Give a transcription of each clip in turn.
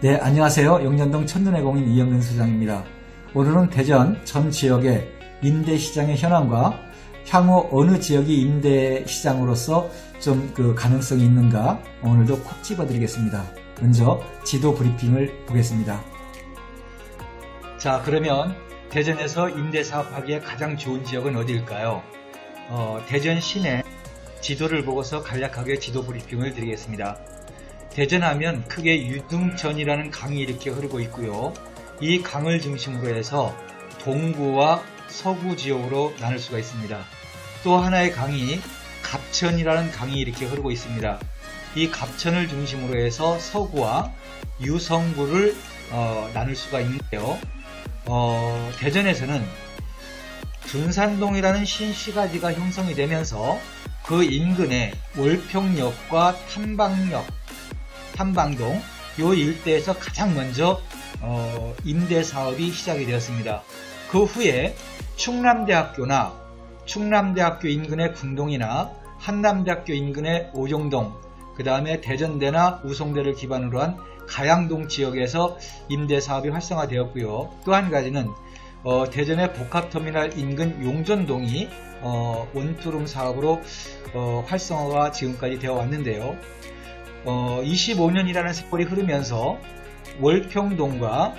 네, 안녕하세요. 용년동 천눈의 공인 이영근 소장입니다. 오늘은 대전 전 지역의 임대시장의 현황과 향후 어느 지역이 임대시장으로서 좀 그 가능성이 있는가 오늘도 콕 집어드리겠습니다. 먼저 지도 브리핑을 보겠습니다. 자, 그러면 대전에서 임대사업하기에 가장 좋은 지역은 어디일까요? 어, 대전 시내 지도를 보고서 간략하게 지도 브리핑을 드리겠습니다. 대전하면 크게 유등천이라는 강이 이렇게 흐르고 있고요. 이 강을 중심으로 해서 동구와 서구 지역으로 나눌 수가 있습니다. 또 하나의 강이 갑천이라는 강이 이렇게 흐르고 있습니다. 이 갑천을 중심으로 해서 서구와 유성구를 어, 나눌 수가 있는데요. 어, 대전에서는 둔산동이라는 신시가지가 형성이 되면서 그 인근에 월평역과 탐방역, 탐방동 요 일대에서 가장 먼저 어, 임대 사업이 시작이 되었습니다. 그 후에 충남대학교나 충남대학교 인근의 궁동이나 한남대학교 인근의 오종동, 그 다음에 대전대나 우송대를 기반으로 한 가양동 지역에서 임대 사업이 활성화되었고요. 또 한 가지는 어, 대전의 복합터미널 인근 용전동이 어, 원투룸 사업으로 어, 활성화가 지금까지 되어 왔는데요. 25년이라는 세월이 흐르면서 월평동과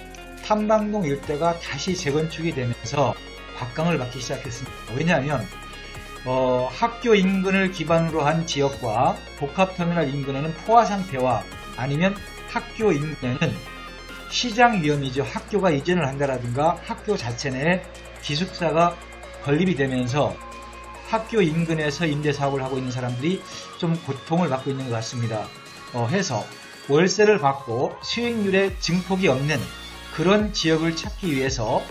탐방동 일대가 다시 재건축이 되면서 곽강을 받기 시작했습니다. 왜냐하면 어, 학교 인근을 기반으로 한 지역과 복합터미널 인근에는 포화 상태와 아니면 학교 인근에는 시장 위험이죠. 학교가 이전을 한다라든가 학교 자체 내에 기숙사가 건립이 되면서 학교 인근에서 임대 사업을 하고 있는 사람들이 좀 고통을 받고 있는 것 같습니다. 어, 해서 월세를 받고 수익률에 증폭이 없는 그런 지역을 찾기 위해서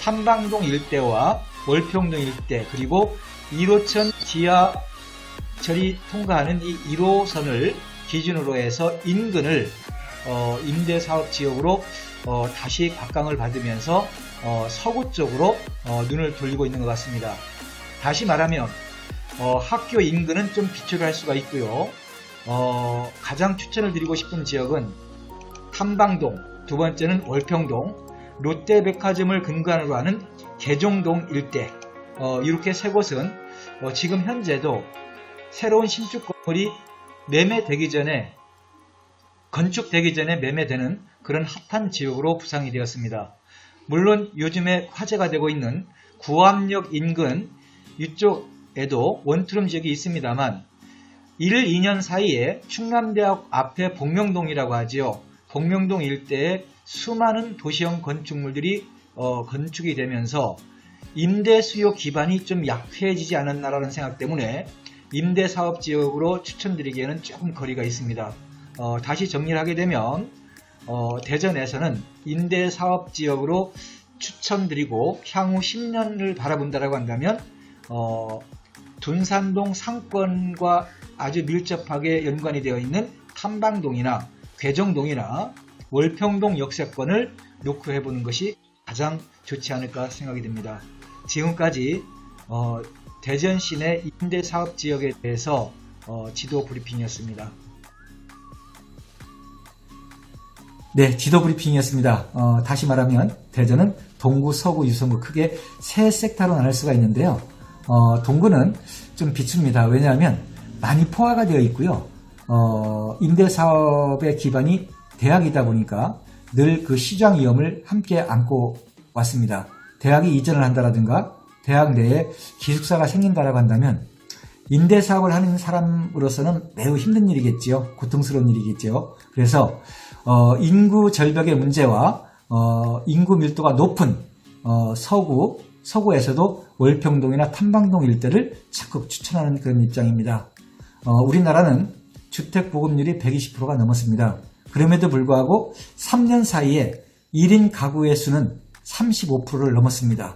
탐방동 일대와 월평동 일대 그리고 1호천 지하철이 통과하는 이 1호선을 기준으로 해서 인근을 어, 임대사업 지역으로 어, 다시 각광을 받으면서 어, 서구 쪽으로 어, 눈을 돌리고 있는 것 같습니다. 다시 말하면 어, 학교 인근은 좀할 수가 있고요. 어, 가장 추천을 드리고 싶은 지역은 탐방동, 두 번째는 월평동, 롯데백화점을 근간으로 하는 개종동 일대 어, 이렇게 세 곳은 어, 지금 현재도 새로운 신축 건물이 매매되기 전에 건축되기 전에 매매되는 그런 핫한 지역으로 부상이 되었습니다. 물론 요즘에 화제가 되고 있는 구암역 인근 이쪽에도 원투룸 지역이 있습니다만 1, 2년 사이에 충남대학 앞에 복명동이라고 하지요. 복명동 일대에 수많은 도시형 건축물들이 어, 건축이 되면서 임대 수요 기반이 좀 약해지지 않았나라는 생각 때문에 임대 사업 지역으로 추천드리기에는 조금 거리가 있습니다. 어, 다시 정리를 하게 되면 어, 대전에서는 임대 사업 지역으로 추천드리고 향후 10년을 바라본다라고 한다면 어, 둔산동 상권과 아주 밀접하게 연관이 되어 있는 탐방동이나 괴정동이나 월평동 역세권을 놓고 해보는 것이 가장 좋지 않을까 생각이 듭니다. 지금까지 어, 대전 시내 임대 사업 지역에 대해서 어, 지도 브리핑이었습니다. 네, 지도 브리핑이었습니다. 어, 다시 말하면 대전은 동구, 서구, 유성구 크게 세 섹터로 나눌 수가 있는데요. 어, 동구는 좀 비춥니다. 왜냐하면 많이 포화가 되어 있고요. 어, 임대 사업의 기반이 대학이다 보니까 늘 그 시장 위험을 함께 안고 왔습니다. 대학이 이전을 한다라든가 대학 내에 기숙사가 생긴다라고 한다면 임대 사업을 하는 사람으로서는 매우 힘든 일이겠지요. 고통스러운 일이겠죠. 그래서 어, 인구 절벽의 문제와 어, 인구 밀도가 높은 어, 서구 서구에서도 월평동이나 탐방동 일대를 적극 추천하는 그런 입장입니다. 어, 우리나라는 주택 보급률이 120%가 넘었습니다. 그럼에도 불구하고 3년 사이에 1인 가구의 수는 35%를 넘었습니다.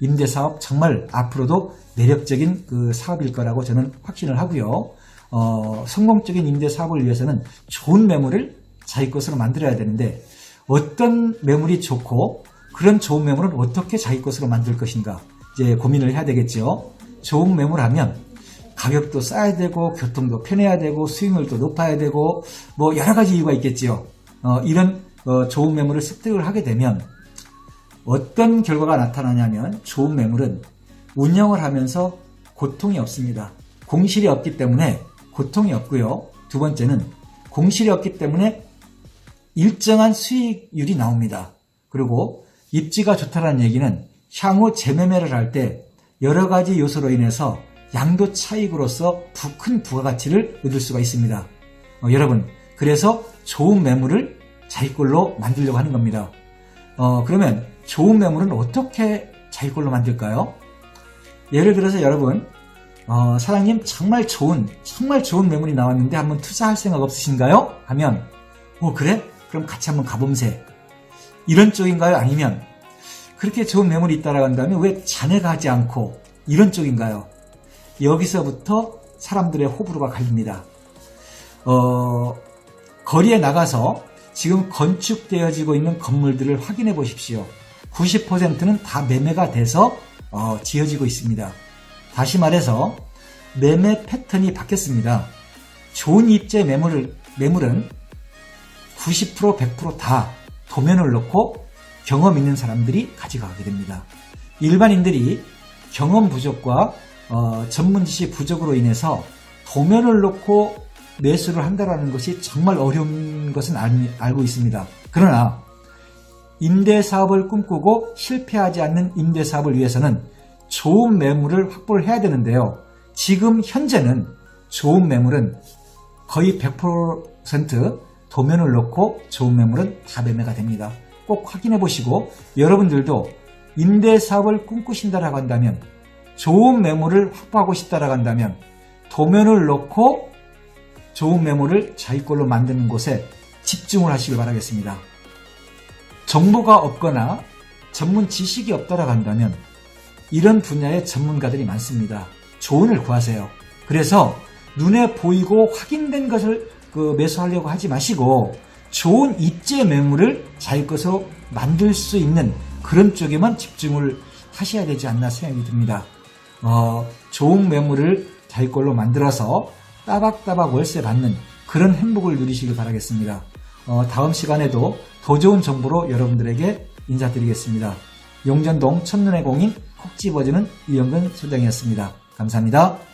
임대사업 정말 앞으로도 매력적인 그 사업일 거라고 저는 확신을 하고요. 어, 성공적인 임대사업을 위해서는 좋은 매물을 자기 것으로 만들어야 되는데 어떤 매물이 좋고 그런 좋은 매물을 어떻게 자기 것으로 만들 것인가 이제 고민을 해야 되겠죠. 좋은 매물하면 가격도 싸야 되고 교통도 편해야 되고 수익률도 높아야 되고 뭐 여러 가지 이유가 있겠지요. 어, 이런 어, 좋은 매물을 습득을 하게 되면 어떤 결과가 나타나냐면 좋은 매물은 운영을 하면서 고통이 없습니다. 공실이 없기 때문에 고통이 없고요. 두 번째는 공실이 없기 때문에 일정한 수익률이 나옵니다. 그리고 입지가 좋다는 얘기는 향후 재매매를 할 때 여러 가지 요소로 인해서 양도 차익으로서 부- 큰 부가가치를 얻을 수가 있습니다. 어, 여러분, 그래서 좋은 매물을 자기꼴로 만들려고 하는 겁니다. 어, 그러면 좋은 매물은 어떻게 자기꼴로 만들까요? 예를 들어서 여러분, 어, 사장님 정말 좋은, 정말 좋은 매물이 나왔는데 한번 투자할 생각 없으신가요? 하면, 어, 그래? 그럼 같이 한번 가봄세. 이런 쪽인가요? 아니면, 그렇게 좋은 매물이 있다라고 한다면 왜 자네가 하지 않고 이런 쪽인가요? 여기서부터 사람들의 호불호가 갈립니다. 어, 거리에 나가서 지금 건축되어지고 있는 건물들을 확인해 보십시오. 90%는 다 매매가 돼서 어, 지어지고 있습니다. 다시 말해서 매매 패턴이 바뀌었습니다. 좋은 입지의 매물을, 매물은 90% 100%다 도면을 놓고 경험 있는 사람들이 가져가게 됩니다. 일반인들이 경험 부족과 어, 전문 지식 부족으로 인해서 도면을 놓고 매수를 한다는 것이 정말 어려운 것은 알, 알고 있습니다. 그러나 임대사업을 꿈꾸고 실패하지 않는 임대사업을 위해서는 좋은 매물을 확보를 해야 되는데요. 지금 현재는 좋은 매물은 거의 100% 도면을 놓고 좋은 매물은 다 매매가 됩니다. 꼭 확인해 보시고 여러분들도 임대사업을 꿈꾸신다라고 한다면 좋은 매물을 확보하고 싶다라고 한다면 도면을 놓고 좋은 매물을 자기 걸로 만드는 곳에 집중을 하시길 바라겠습니다. 정보가 없거나 전문 지식이 없다라고 한다면 이런 분야의 전문가들이 많습니다. 조언을 구하세요. 그래서 눈에 보이고 확인된 것을 그 매수하려고 하지 마시고 좋은 입재 매물을 자기 것으로 만들 수 있는 그런 쪽에만 집중을 하셔야 되지 않나 생각이 듭니다. 어, 좋은 매물을 자기 걸로 만들어서 따박따박 월세 받는 그런 행복을 누리시길 바라겠습니다. 어, 다음 시간에도 더 좋은 정보로 여러분들에게 인사드리겠습니다. 용전동 첫눈의 공인 콕 집어주는 이영근 소장이었습니다. 감사합니다.